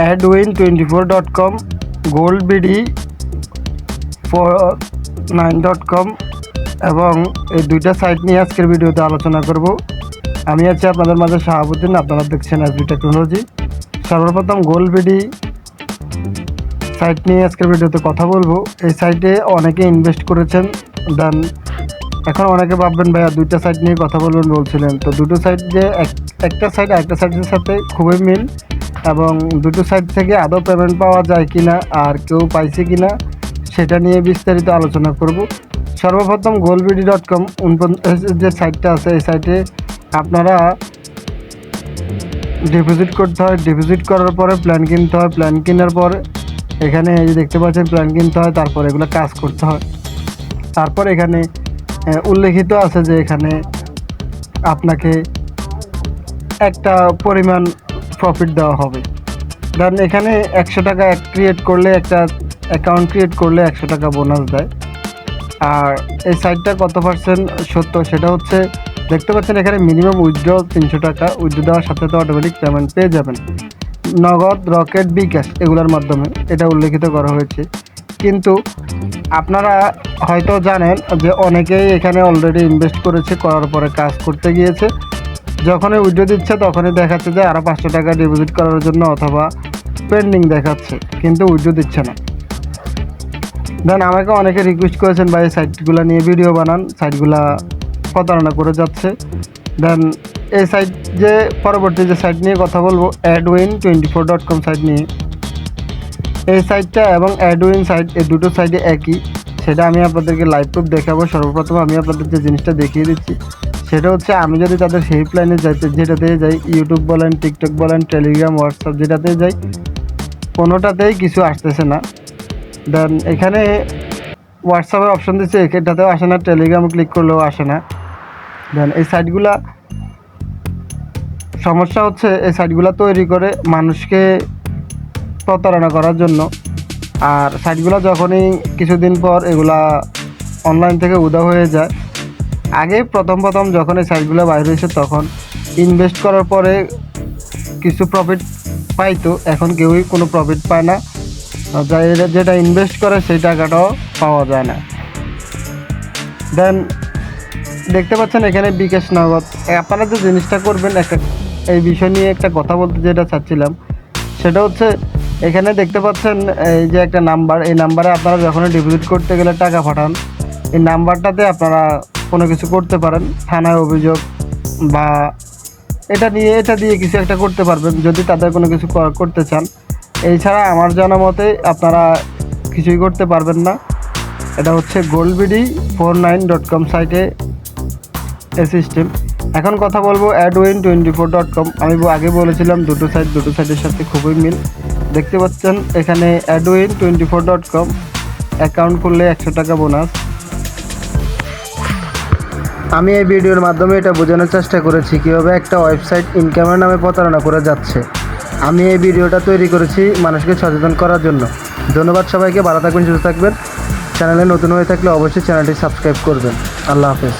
Adwin twenty four dot com gold BD nine dot com এবং এই দুইটা site নিয়ে আজকের ভিডিওতে আলোচনা করব। আমি আছি আপনাদের মাঝে শাহাবুদ্দিন, আপনারা দেখছেন এসবি টেকনোলজি সর্বপ্রথম গোল্ড বিডি সাইট নিয়ে আজকের ভিডিওতে কথা বলব। এই সাইটে অনেকে ইনভেস্ট করেছেন, দেন এখন অনেকে ভাববেন, ভাইয়া, দুইটা সাইট নিয়ে কথা বলবেন বলছিলেন। তো দুটো সাইট যে এক- একটা সাইট আরেকটা সাইটের সাথে খুবই মিল। এবং দুটো সাইট থেকে আদৌ পেমেন্ট পাওয়া যায় কিনা আর কেউ পাইছে কিনা, সেটা নিয়ে বিস্তারিত আলোচনা করব। সর্বপ্রথম গোলবিডি ডট কম যে সাইটটা আছে, এই সাইটে আপনারা ডিপোজিট করতে হয়। ডিপোজিট করার পরে প্ল্যান কিনতে হয়। প্ল্যান কেনার পর এখানে এই যে দেখতে পাচ্ছেন প্ল্যান কিনতে হয়, তারপর এগুলো কাজ করতে হয়। তারপর এখানে উল্লেখিত আছে যে এখানে আপনাকে একটা পরিমাণ প্রফিট দেওয়া হবে। ধরেন এখানে একশো টাকা ক্রিয়েট করলে একটা অ্যাকাউন্ট ক্রিয়েট করলে একশো টাকা বোনাস দেয়। আর এই সাইটটা কত পার্সেন্ট সত্য সেটা হচ্ছে, দেখতে পাচ্ছেন এখানে মিনিমাম উইথড্র তিনশো টাকা। উইথড্র দেওয়ার সাথে সাথে অটোমেটিক পেমেন্ট পেয়ে যাবেন। নগদ রকেট বিকাশ এগুলোর মাধ্যমে এটা উল্লেখিত করা হয়েছে। কিন্তু আপনারা হয়তো জানেন যে অনেকেই এখানে অলরেডি ইনভেস্ট করেছে, করার পরে কাজ করতে গিয়েছে। যখনই উইড্রো দিচ্ছে, তখনই দেখাচ্ছে যে আরও পাঁচশো টাকা ডিপোজিট করার জন্য অথবা পেন্ডিং দেখাচ্ছে, কিন্তু উইড্রো দিচ্ছে না। দেন আমাকে অনেকে রিকোয়েস্ট করেছেন, ভাই সাইটগুলো নিয়ে ভিডিও বানান সাইটগুলা প্রতারণা করে যাচ্ছে। দেন এই সাইট যে, পরবর্তী যে সাইট নিয়ে কথা বলব Adwin twenty four dot com site নিয়ে। এই সাইটটা এবং অ্যাডউইন সাইট এই দুটো সাইটে একই। সেটা আমি আপনাদেরকে লাইভ প্রুফ দেখাবো। সর্বপ্রথম আমি আপনাদের যে জিনিসটা দেখিয়ে দিচ্ছি। সেটা হচ্ছে আমি যদি তাদের হেল্পলাইনে যাইতে যেটাতে যাই ইউটিউব বলেন টিকটক বলেন টেলিগ্রাম হোয়াটসঅ্যাপ যেটাতে যাই, কোনোটাতেই কিছু আসতেছে না। দেন এখানে হোয়াটসঅ্যাপের অপশন দিচ্ছে এটাতেও আসে না টেলিগ্রাম ক্লিক করলেও আসে না। দেন এই সাইটগুলা সমস্যা হচ্ছে এই সাইটগুলো তৈরি করে মানুষকে প্রতারণা করার জন্য। আর সাইটগুলো যখনই কিছুদিন পর এগুলা অনলাইন থেকে উদা হয়ে যায় আগে প্রথম প্রথম যখন এই সাইটগুলো বাইরে হয়েছে তখন ইনভেস্ট করার পরে কিছু প্রফিট পাইতো, এখন কেউই কোনো প্রফিট পায় না। যেটা ইনভেস্ট করে সেই টাকাটাও পাওয়া যায় না। দেন দেখতে পাচ্ছেন এখানে বিকাশ নগদ। আপনারা যে জিনিসটা করবেন, একটা এই বিষয় নিয়ে একটা কথা বলতে যেটা চাচ্ছিলাম, সেটা হচ্ছে এখানে দেখতে পাচ্ছেন এই যে একটা নাম্বার এই নাম্বারে আপনারা যখন ডিপোজিট করতে গেলে টাকা পাঠান, এই নাম্বারটাতে আপনারা কোনো কিছু করতে পারেন, থানায় অভিযোগ বা এটা নিয়ে, এটা দিয়ে কিছু একটা করতে পারবেন যদি তাদের কোনো কিছু করতে চান। এছাড়া আমার জানা মতে আপনারা কিছুই করতে পারবেন না। এটা হচ্ছে gold BD four nine dot com সাইটে এ সিস্টেম এখন কথা বলব Adwin twenty four dot com আমি আগে বলেছিলাম দুটো সাইট দুটো সাইটের সাথে খুবই মিল। দেখতে পাচ্ছেন এখানে Adwin twenty four dot com account করলে একশো টাকা বোনাস আমি এই ভিডিওর মাধ্যমে এটা বোঝানোর চেষ্টা করেছি কীভাবে একটা ওয়েবসাইট ইনকামের নামে প্রতারণা করে যাচ্ছে। আমি এই ভিডিওটা তৈরি করেছি মানুষকে সচেতন করার জন্য। ধন্যবাদ সবাইকে, ভালো থাকবেন, সুস্থ থাকবেন। চ্যানেলে নতুন হয়ে থাকলে অবশ্যই চ্যানেলটি সাবস্ক্রাইব করবেন। আল্লাহ হাফেজ।